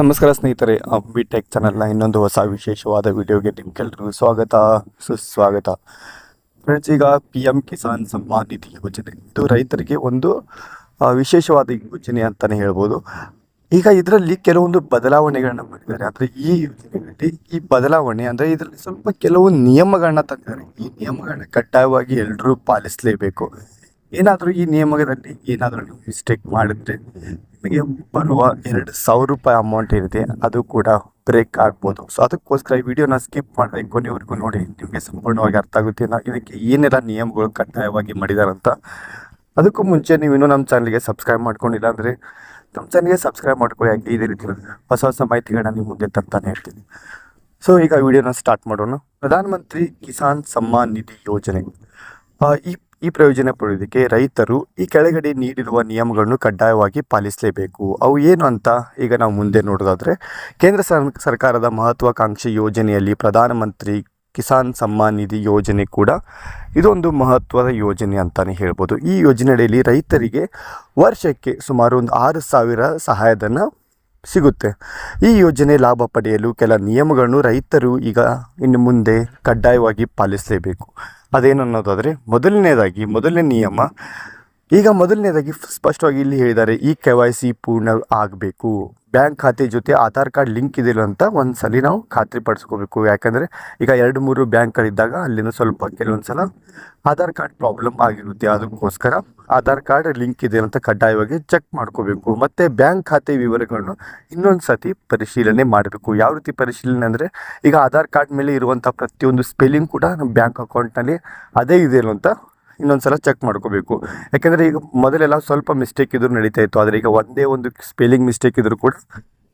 ನಮಸ್ಕಾರ ಸ್ನೇಹಿತರೆ B tech ಚಾನಲ್ನ ಇನ್ನೊಂದು ಹೊಸ ವಿಶೇಷವಾದ ವಿಡಿಯೋಗೆ ನಿಮ್ಗೆಲ್ರಿಗೂ ಸ್ವಾಗತ, ಸುಸ್ವಾಗತ. ಫ್ರೆಂಡ್ಸ್, ಈಗ ಪಿ ಎಂ ಕಿಸಾನ್ ಸಮ್ಮಾನ್ ನಿಧಿ ಯೋಜನೆ. ಇದು ರೈತರಿಗೆ ಒಂದು ವಿಶೇಷವಾದ ಯೋಜನೆ ಅಂತಲೇ ಹೇಳ್ಬೋದು. ಈಗ ಇದರಲ್ಲಿ ಕೆಲವೊಂದು ಬದಲಾವಣೆಗಳನ್ನ ಮಾಡಿದ್ದಾರೆ. ಅಂದರೆ ಈ ಯೋಜನೆಯಲ್ಲಿ ಈ ಬದಲಾವಣೆ ಅಂದರೆ ಇದರಲ್ಲಿ ಸ್ವಲ್ಪ ಕೆಲವು ನಿಯಮಗಳನ್ನ ತಂದಿದ್ದಾರೆ. ಈ ನಿಯಮಗಳನ್ನ ಕಡ್ಡಾಯವಾಗಿ ಎಲ್ಲರೂ ಪಾಲಿಸಲೇಬೇಕು. ಏನಾದರೂ ಈ ನಿಯಮದಲ್ಲಿ ಏನಾದರೂ ನೀವು ಮಿಸ್ಟೇಕ್ ಮಾಡಿದ್ರೆ ನಿಮಗೆ ಬರುವ ಎರಡು ಸಾವಿರ ರೂಪಾಯಿ ಅಮೌಂಟ್ ಇರುತ್ತೆ ಅದು ಕೂಡ ಬ್ರೇಕ್ ಆಗ್ಬೋದು. ಸೊ ಅದಕ್ಕೋಸ್ಕರ ಈ ವಿಡಿಯೋನ ಸ್ಕಿಪ್ ಮಾಡಿದ್ರೆ ಕೊನೆವರೆಗೂ ನೋಡಿ, ನಿಮಗೆ ಸಂಪೂರ್ಣವಾಗಿ ಅರ್ಥ ಆಗುತ್ತೆ. ನಾವು ಇದಕ್ಕೆ ಏನೆಲ್ಲ ನಿಯಮಗಳು ಕಡ್ಡಾಯವಾಗಿ ಮಾಡಿದಾರಂತ ಅದಕ್ಕೂ ಮುಂಚೆ ನೀವು ಇನ್ನೂ ನಮ್ಮ ಚಾನಲ್ಗೆ ಸಬ್ಸ್ಕ್ರೈಬ್ ಮಾಡ್ಕೊಂಡಿಲ್ಲ ಅಂದರೆ ನಮ್ಮ ಚಾನಲ್ಗೆ ಸಬ್ಸ್ಕ್ರೈಬ್ ಮಾಡ್ಕೊಳ್ಳಿ. ಯಾಕೆ ಇದೇ ರೀತಿ ಹೊಸ ಹೊಸ ಮಾಹಿತಿಗಳನ್ನ ನೀವು ಮುಂದೆ ತರ್ತಾನೆ ಹೇಳ್ತೀನಿ ಸೊ ಈಗ ವಿಡಿಯೋನ ಸ್ಟಾರ್ಟ್ ಮಾಡೋಣ. ಪ್ರಧಾನಮಂತ್ರಿ ಕಿಸಾನ್ ಸಮ್ಮಾನ್ ನಿಧಿ ಯೋಜನೆ. ಈ ಈ ಪ್ರಯೋಜನ ಪಡೆಯೋದಕ್ಕೆ ರೈತರು ಈ ಕೆಳಗಡೆ ನೀಡಿರುವ ನಿಯಮಗಳನ್ನು ಕಡ್ಡಾಯವಾಗಿ ಪಾಲಿಸಲೇಬೇಕು. ಅವು ಏನು ಅಂತ ಈಗ ನಾವು ಮುಂದೆ ನೋಡೋದಾದರೆ, ಕೇಂದ್ರ ಸರ್, ಸರ್ಕಾರದ ಮಹತ್ವಾಕಾಂಕ್ಷಿ ಯೋಜನೆಯಲ್ಲಿ ಪ್ರಧಾನಮಂತ್ರಿ ಕಿಸಾನ್ ಸಮ್ಮಾನ್ ನಿಧಿ ಯೋಜನೆ ಕೂಡ ಇದೊಂದು ಮಹತ್ವದ ಯೋಜನೆ ಅಂತಲೇ ಹೇಳ್ಬೋದು. ಈ ಯೋಜನೆಯಡಿಯಲ್ಲಿ ರೈತರಿಗೆ ವರ್ಷಕ್ಕೆ ಸುಮಾರು ಒಂದು ಆರು ಸಾವಿರ ಸಹಾಯಧನ ಸಿಗುತ್ತೆ. ಈ ಯೋಜನೆ ಲಾಭ ಪಡೆಯಲು ಕೆಲ ನಿಯಮಗಳನ್ನು ರೈತರು ಈಗ ಇನ್ನು ಮುಂದೆ ಕಡ್ಡಾಯವಾಗಿ ಪಾಲಿಸಲೇಬೇಕು. ಅದೇನನ್ನೋದಾದರೆ, ಮೊದಲನೇದಾಗಿ ಮೊದಲನೇ ನಿಯಮ ಈಗ ಮೊದಲನೇದಾಗಿ ಸ್ಪಷ್ಟವಾಗಿ ಇಲ್ಲಿ ಹೇಳಿದ್ದಾರೆ, ಈ ಕೆ ವೈ ಸಿ ಪೂರ್ಣ ಆಗಬೇಕು. ಬ್ಯಾಂಕ್ ಖಾತೆ ಜೊತೆ ಆಧಾರ್ ಕಾರ್ಡ್ ಲಿಂಕ್ ಇದೆಯಲ್ಲ ಅಂತ ಒಂದು ಸಲ ನಾವು ಖಾತ್ರಿಪಡಿಸ್ಕೋಬೇಕು ಯಾಕಂದರೆ ಈಗ ಎರಡು ಮೂರು ಬ್ಯಾಂಕ್ಗಳಿದ್ದಾಗ ಅಲ್ಲಿಂದ ಸ್ವಲ್ಪ ಕೆಲವೊಂದು ಸಲ ಆಧಾರ್ ಕಾರ್ಡ್ ಪ್ರಾಬ್ಲಮ್ ಆಗಿರುತ್ತೆ. ಅದಕ್ಕೋಸ್ಕರ ಆಧಾರ್ ಕಾರ್ಡ್ ಲಿಂಕ್ ಇದೆ ಅಂತ ಕಡ್ಡಾಯವಾಗಿ ಚೆಕ್ ಮಾಡ್ಕೋಬೇಕು. ಮತ್ತು ಬ್ಯಾಂಕ್ ಖಾತೆ ವಿವರಗಳನ್ನು ಇನ್ನೊಂದು ಸತಿ ಪರಿಶೀಲನೆ ಮಾಡಬೇಕು. ಯಾವ ರೀತಿ ಪರಿಶೀಲನೆ ಅಂದರೆ, ಈಗ ಆಧಾರ್ ಕಾರ್ಡ್ ಮೇಲೆ ಇರುವಂಥ ಪ್ರತಿಯೊಂದು ಸ್ಪೆಲ್ಲಿಂಗ್ ಕೂಡ ನಮ್ಮ ಬ್ಯಾಂಕ್ ಅಕೌಂಟ್ನಲ್ಲಿ ಅದೇ ಇದೆಯಲ್ಲ ಅಂತ ಇನ್ನೊಂದು ಸಲ ಚೆಕ್ ಮಾಡ್ಕೋಬೇಕು. ಯಾಕೆಂದರೆ ಈಗ ಮೊದಲೆಲ್ಲ ಸ್ವಲ್ಪ ಮಿಸ್ಟೇಕ್ ಇದ್ರೂ ನಡೀತಾ ಇತ್ತು. ಆದರೆ ಈಗ ಒಂದೇ ಒಂದು ಸ್ಪೆಲ್ಲಿಂಗ್ ಮಿಸ್ಟೇಕ್ ಇದ್ದರೂ ಕೂಡ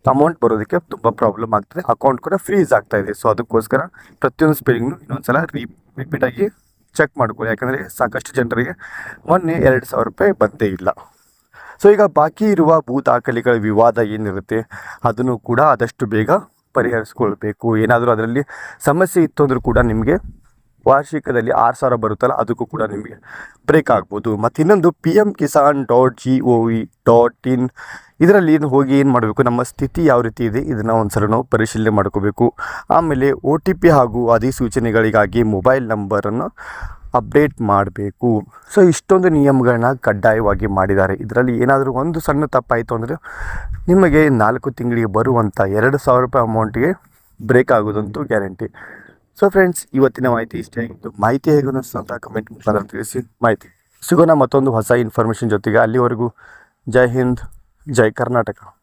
ಅಮೌಂಟ್ ಬರೋದಕ್ಕೆ ತುಂಬ ಪ್ರಾಬ್ಲಮ್ ಆಗ್ತದೆ. ಅಕೌಂಟ್ ಕೂಡ ಫ್ರೀಸ್ ಆಗ್ತಾ ಇದೆ. ಸೊ ಅದಕ್ಕೋಸ್ಕರ ಪ್ರತಿಯೊಂದು ಸ್ಪೆಲ್ಲಿಂಗ್ನು ಇನ್ನೊಂದು ಸಲ ರೀ ರಿಪೀಟಾಗಿ ಚೆಕ್ ಮಾಡ್ಕೊಳ್ಳಿ. ಯಾಕಂದರೆ ಸಾಕಷ್ಟು ಜನರಿಗೆ ಮೊನ್ನೆ ಎರಡು ಸಾವಿರ ರೂಪಾಯಿ ಬಂದೇ ಇಲ್ಲ. ಸೊ ಈಗ ಬಾಕಿ ಇರುವ ಭೂ ದಾಖಲೆಗಳ ವಿವಾದ ಏನಿರುತ್ತೆ, ಅದನ್ನು ಕೂಡ ಆದಷ್ಟು ಬೇಗ ಪರಿಹರಿಸ್ಕೊಳ್ಬೇಕು. ಏನಾದರೂ ಅದರಲ್ಲಿ ಸಮಸ್ಯೆ ಇತ್ತು ಅಂದರೂ ಕೂಡ ನಿಮಗೆ ವಾರ್ಷಿಕದಲ್ಲಿ ಆರು ಸಾವಿರ ಬರುತ್ತಲ್ಲ, ಅದಕ್ಕೂ ಕೂಡ ನಿಮಗೆ ಬ್ರೇಕ್ ಆಗ್ಬೋದು. ಮತ್ತು ಇನ್ನೊಂದು P M Kisan dot G O V dot in ಇದರಲ್ಲಿ ಏನು ಹೋಗಿ ಏನು ಮಾಡಬೇಕು, ನಮ್ಮ ಸ್ಥಿತಿ ಯಾವ ರೀತಿ ಇದೆ, ಇದನ್ನು ಒಂದು ಸಲ ನಾವು ಪರಿಶೀಲನೆ ಮಾಡ್ಕೋಬೇಕು. ಆಮೇಲೆ ಒ ಟಿ ಪಿ ಹಾಗೂ ಅಧಿಸೂಚನೆಗಳಿಗಾಗಿ ಮೊಬೈಲ್ ನಂಬರನ್ನು ಅಪ್ಡೇಟ್ ಮಾಡಬೇಕು. ಸೊ ಇಷ್ಟೊಂದು ನಿಯಮಗಳನ್ನ ಕಡ್ಡಾಯವಾಗಿ ಮಾಡಿದ್ದಾರೆ. ಇದರಲ್ಲಿ ಏನಾದರೂ ಒಂದು ಸಣ್ಣ ತಪ್ಪಾಯಿತು ಅಂದರೆ ನಿಮಗೆ ನಾಲ್ಕು ತಿಂಗಳಿಗೆ ಬರುವಂಥ ಎರಡು ಸಾವಿರ ರೂಪಾಯಿ ಅಮೌಂಟಿಗೆ ಬ್ರೇಕ್ ಆಗೋದಂತೂ ಗ್ಯಾರಂಟಿ ಸೊ ಫ್ರೆಂಡ್ಸ್ ಇವತ್ತಿನ ಮಾಹಿತಿ ಇಷ್ಟೇ ಆಗಿತ್ತು. ಮಾಹಿತಿ ಹೇಗೂ ಅನ್ನಿಸ್ತು ಕಮೆಂಟ್ ಮುಖಾಂತರ ತಿಳಿಸಿ. ಮಾಹಿತಿ. ಸಿಗೋಣ ಮತ್ತೊಂದು ಹೊಸ ಇನ್ಫಾರ್ಮೇಷನ್ ಜೊತೆಗೆ ಅಲ್ಲಿವರೆಗೂ. ಜೈ ಹಿಂದ್, ಜೈ ಕರ್ನಾಟಕ.